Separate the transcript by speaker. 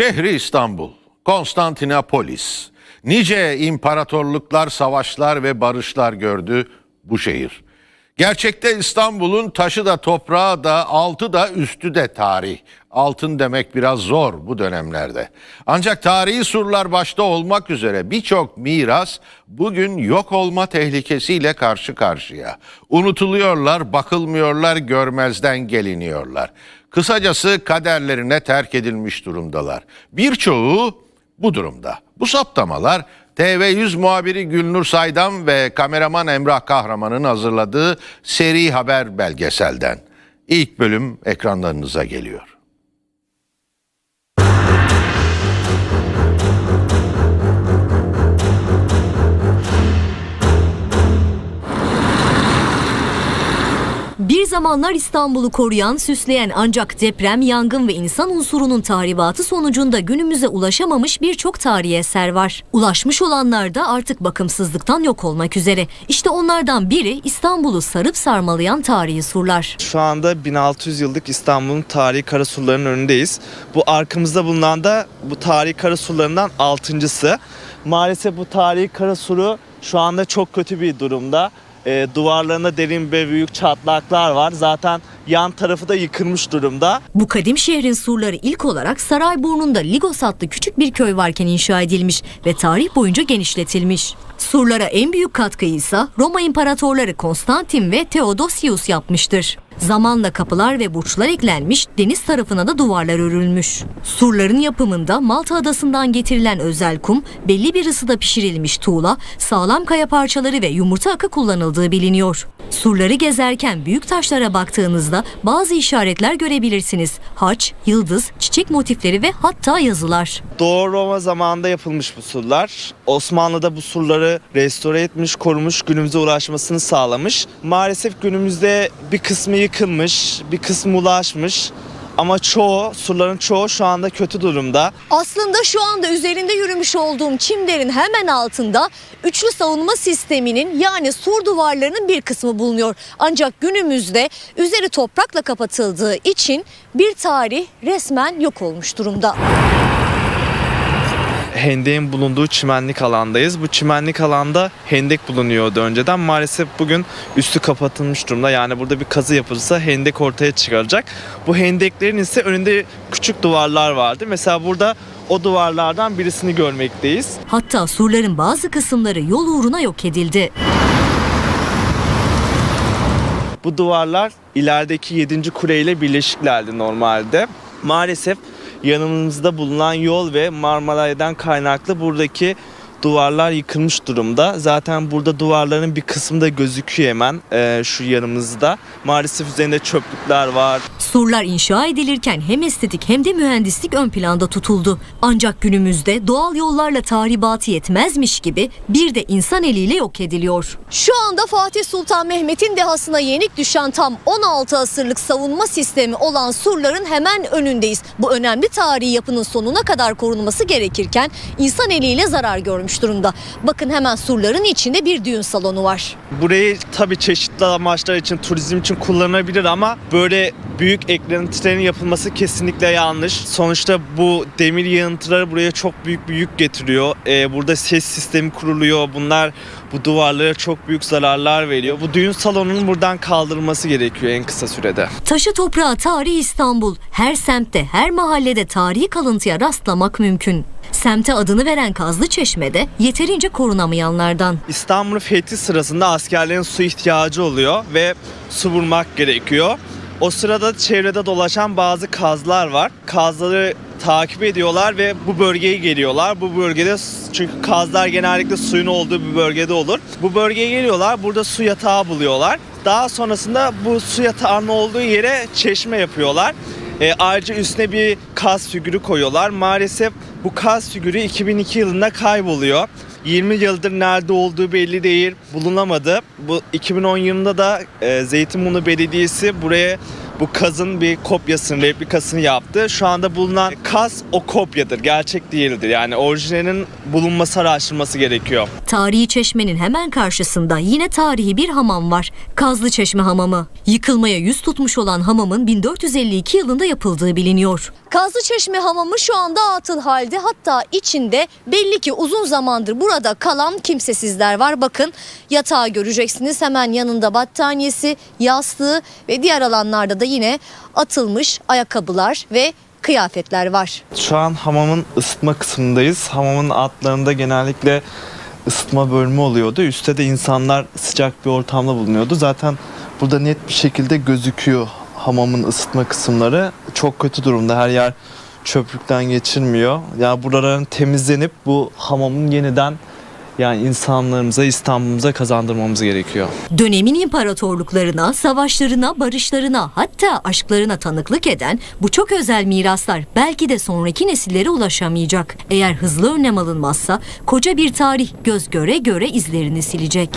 Speaker 1: Şehri İstanbul, Konstantinopolis. Nice imparatorluklar, savaşlar ve barışlar gördü bu şehir. Gerçekte İstanbul'un taşı da toprağı da altı da üstü de tarih. Altın demek biraz zor bu dönemlerde. Ancak tarihi surlar başta olmak üzere birçok miras bugün yok olma tehlikesiyle karşı karşıya. Unutuluyorlar, bakılmıyorlar, görmezden geliniyorlar. Kısacası kaderlerine terk edilmiş durumdalar. Birçoğu bu durumda. Bu saptamalar TV100 muhabiri Gülnur Saydam ve kameraman Emrah Kahraman'ın hazırladığı seri haber belgeselden. İlk bölüm ekranlarınıza geliyor.
Speaker 2: Zamanlar İstanbul'u koruyan, süsleyen ancak deprem, yangın ve insan unsurunun tahribatı sonucunda günümüze ulaşamamış birçok tarihi eser var. Ulaşmış olanlar da artık bakımsızlıktan yok olmak üzere. İşte onlardan biri İstanbul'u sarıp sarmalayan tarihi surlar.
Speaker 3: Şu anda 1600 yıllık İstanbul'un tarihi karasurlarının önündeyiz. Bu arkamızda bulunan da bu tarihi karasurlarından altıncısı. Maalesef bu tarihi karasuru şu anda çok kötü bir durumda. Ee, duvarlarında derin ve büyük çatlaklar var. Zaten yan tarafı da yıkılmış durumda.
Speaker 2: Bu kadim şehrin surları ilk olarak Sarayburnu'nda Ligos adlı küçük bir köy varken inşa edilmiş ve tarih boyunca genişletilmiş. Surlara en büyük katkıyı ise Roma imparatorları Konstantin ve Theodosius yapmıştır. Zamanla kapılar ve burçlar eklenmiş, deniz tarafına da duvarlar örülmüş. Surların yapımında Malta adasından getirilen özel kum, belli bir ısıda pişirilmiş tuğla, sağlam kaya parçaları ve yumurta akı kullanıldığı biliniyor. Surları gezerken büyük taşlara baktığınızda bazı işaretler görebilirsiniz. Haç, yıldız, çiçek motifleri ve hatta yazılar.
Speaker 3: Doğu Roma zamanında yapılmış bu surlar. Osmanlı'da bu surları restore etmiş, korumuş, günümüze ulaşmasını sağlamış. Maalesef günümüzde bir kısmı yıkılmış, bir kısmı ulaşmış. Ama çoğu, surların çoğu şu anda kötü durumda.
Speaker 2: Aslında şu anda üzerinde yürümüş olduğum çimlerin hemen altında üçlü savunma sisteminin yani sur duvarlarının bir kısmı bulunuyor. Ancak günümüzde üzeri toprakla kapatıldığı için bir tarih resmen yok olmuş durumda.
Speaker 3: Hendek'in bulunduğu çimenlik alandayız. Bu çimenlik alanda hendek bulunuyordu önceden. Maalesef bugün üstü kapatılmış durumda. Yani burada bir kazı yapılırsa hendek ortaya çıkaracak. Bu hendeklerin ise önünde küçük duvarlar vardı. Mesela burada o duvarlardan birisini görmekteyiz.
Speaker 2: Hatta surların bazı kısımları yol uğruna yok edildi.
Speaker 3: Bu duvarlar ilerideki 7. kuleyle birleşiklerdi normalde. Maalesef yanımızda bulunan yol ve Marmaray'dan kaynaklı buradaki duvarlar yıkılmış durumda. Zaten burada duvarların bir kısmı da gözüküyor hemen eee, şu yanımızda. Maalesef üzerinde çöplükler var.
Speaker 2: Surlar inşa edilirken hem estetik hem de mühendislik ön planda tutuldu. Ancak günümüzde doğal yollarla tahribatı yetmezmiş gibi bir de insan eliyle yok ediliyor. Şu anda Fatih Sultan Mehmet'in dehasına yenik düşen tam 16 asırlık savunma sistemi olan surların hemen önündeyiz. Bu önemli tarihi yapının sonuna kadar korunması gerekirken insan eliyle zarar görmüş durumda. Bakın hemen surların içinde bir düğün salonu var.
Speaker 3: Burayı tabii çeşitli amaçlar için, turizm için kullanılabilir ama böyle büyük eklentilerin yapılması kesinlikle yanlış. Sonuçta bu demir yığıntıları buraya çok büyük bir yük getiriyor. Ee, burada ses sistemi kuruluyor. Bunlar bu duvarlara çok büyük zararlar veriyor. Bu düğün salonunun buradan kaldırılması gerekiyor en kısa sürede.
Speaker 2: Taşı toprağı tarihi İstanbul. Her semtte, her mahallede tarihi kalıntıya rastlamak mümkün. Semte adını veren Kazlı Çeşme'de yeterince korunamayanlardan.
Speaker 3: İstanbul fethi sırasında askerlerin su ihtiyacı oluyor ve su bulmak gerekiyor. O sırada çevrede dolaşan bazı kazlar var. Kazları takip ediyorlar ve bu bölgeye geliyorlar. Bu bölgede çünkü kazlar genellikle suyun olduğu bir bölgede olur. Bu bölgeye geliyorlar. Burada su yatağı buluyorlar. Daha sonrasında bu su yatağının olduğu yere çeşme yapıyorlar. E, ayrıca üstüne bir kaz figürü koyuyorlar. Maalesef bu kaz figürü 2002 yılında kayboluyor. 20 yıldır nerede olduğu belli değil, bulunamadı. Bu 2010 yılında da e, Zeytinburnu Belediyesi buraya bu kazın bir kopyasını, replikasını yaptı. Şu anda bulunan kaz o kopyadır, gerçek değildir. Yani orijinalinin bulunması, araştırılması gerekiyor.
Speaker 2: Tarihi çeşmenin hemen karşısında yine tarihi bir hamam var. Kazlı Çeşme Hamamı. Yıkılmaya yüz tutmuş olan hamamın 1452 yılında yapıldığı biliniyor. Kazlı Çeşme Hamamı şu anda atıl halde. Hatta içinde belli ki uzun zamandır burada kalan kimsesizler var. Bakın yatağı göreceksiniz. Hemen yanında battaniyesi, yastığı ve diğer alanlarda da yine atılmış ayakkabılar ve kıyafetler var.
Speaker 3: Şu an hamamın ısıtma kısmındayız. Hamamın altlarında genellikle ısıtma bölümü oluyordu. Üstte de insanlar sıcak bir ortamda bulunuyordu. Zaten burada net bir şekilde gözüküyor hamamın ısıtma kısımları. Çok kötü durumda. Her yer çöplükten geçilmiyor. Yani buraların temizlenip bu hamamın yeniden yani insanlarımıza, İstanbul'umuza kazandırmamız gerekiyor.
Speaker 2: Dönemin imparatorluklarına, savaşlarına, barışlarına hatta aşklarına tanıklık eden bu çok özel miraslar belki de sonraki nesillere ulaşamayacak. Eğer hızlı önlem alınmazsa koca bir tarih göz göre göre izlerini silecek.